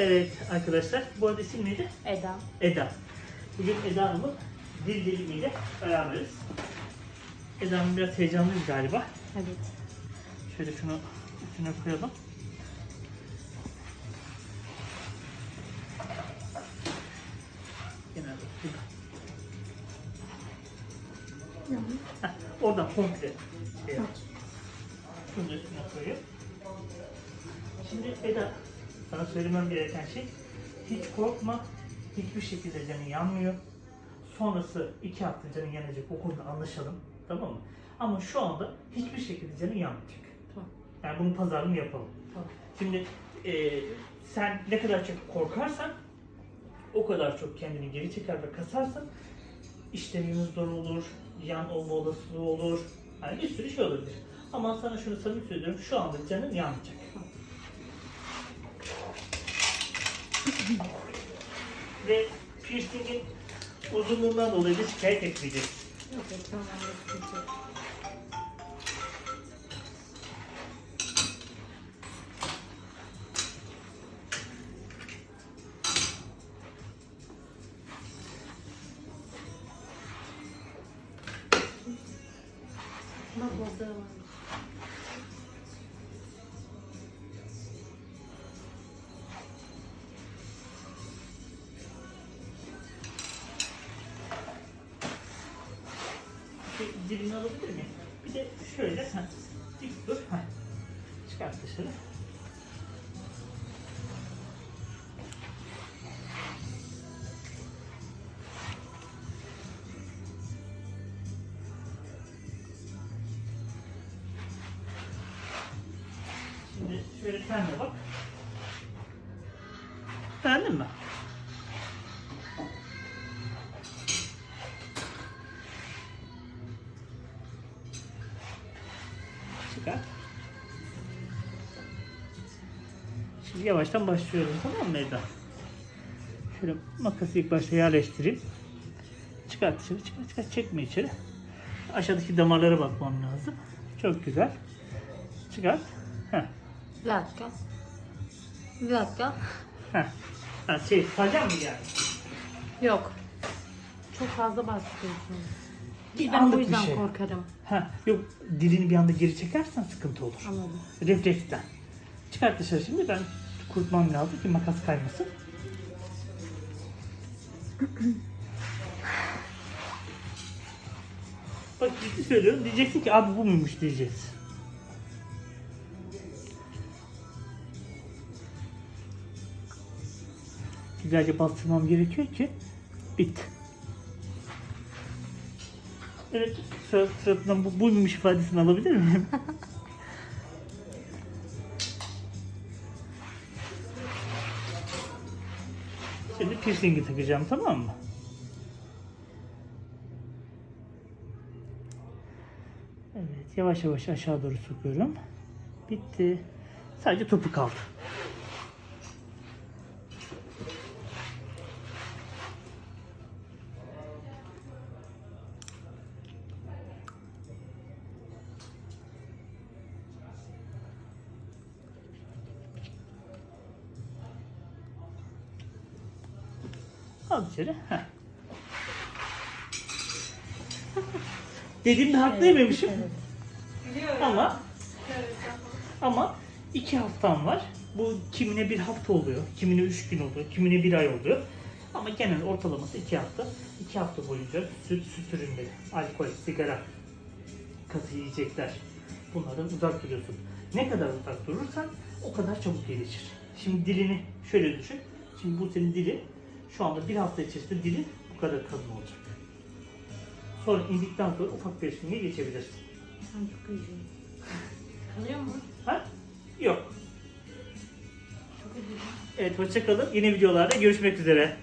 Evet arkadaşlar, bu arada isim neydi? Eda. Eda. Bugün Eda Hanım'ın dil dilimiyle beraberiz. Eda Hanım biraz heyecanlıyız galiba. Evet. Şöyle şunu üstüne koyalım. Genelde şurada. Heh, oradan komple şey yap. Şunu da üstüne koyayım. Şimdi Eda, sana söylemem gereken şey, hiç korkma, hiçbir şekilde canın yanmıyor. Sonrası iki hafta canın yanacak, o konuda anlaşalım, tamam mı? Ama şu anda hiçbir şekilde canın yanmayacak. Tamam. Yani bunun pazarlığını yapalım. Tamam. Şimdi e, sen ne kadar çok korkarsan, o kadar çok kendini geri çeker ve kasarsan, işlemimiz zor olur, yan olma olasılığı olur, yani bir sürü şey olabilir. Ama sana şunu samimi söylüyorum, şu anda canın yanmayacak. Ve piercingin uzunluğundan dolayı da şikayet etmeyeceksin. Yok yok tamam. Bak. Bir dilini alabilir miyim? Bir de şöyle, heh, dik dur, heh. çıkart dışarı. Şimdi şöyle sen de bak. Beğendin mi? Çıkar. Şimdi yavaştan başlıyorum tamam mı Eda? Şöyle makası ilk başta yerleştireyim. Çıkart dışarı, çıkart, çıkart, çekme içeri. Aşağıdaki damarlara bakmam lazım. Çok güzel. Çıkart. Heh, Bir dakika. Bir dakika. heh. Ha, şey, salacağım mı yani? Yok. Çok fazla bastırıyorsun. Bir Ben anlık bu bir yüzden şey. korkarım. Ha, yok dilini bir anda geri çekersen sıkıntı olur. Anladım. Refleksten. Çıkart dışarı şimdi ben kurtmam lazım ki makas kaymasın. Bak ciddi söylüyorum diyeceksin ki abi bu muymuş diyeceğiz. Güzelce bastırmam gerekiyor ki bit. Evet, surat, suratından bu buymuş ifadesini alabilir miyim? Şimdi piercingi takacağım tamam mı? Evet yavaş yavaş aşağı doğru sokuyorum. Bitti. Sadece topu kaldı. Al içeri. Dediğimde haklıymışım. Evet. Ama ama iki haftam var. Bu kimine bir hafta oluyor, kimine üç gün oluyor, kimine bir ay oluyor. Ama genel ortalaması iki hafta. İki hafta boyunca süt, süt ürünleri, alkol, sigara, katı yiyecekler. Bunlardan uzak duruyorsun. Ne kadar uzak durursan o kadar çabuk gelişir. Şimdi dilini şöyle düşün. Şimdi bu senin dili şu anda bir hafta içerisinde dilin bu kadar kalın olacak. Sonra indikten sonra ufak bir şeye geçebilirsin. Ben çok üzüldüm. Kalıyor mu? Ha? Yok. Çok üzüldüm. Evet hoşçakalın. Yeni videolarda görüşmek üzere.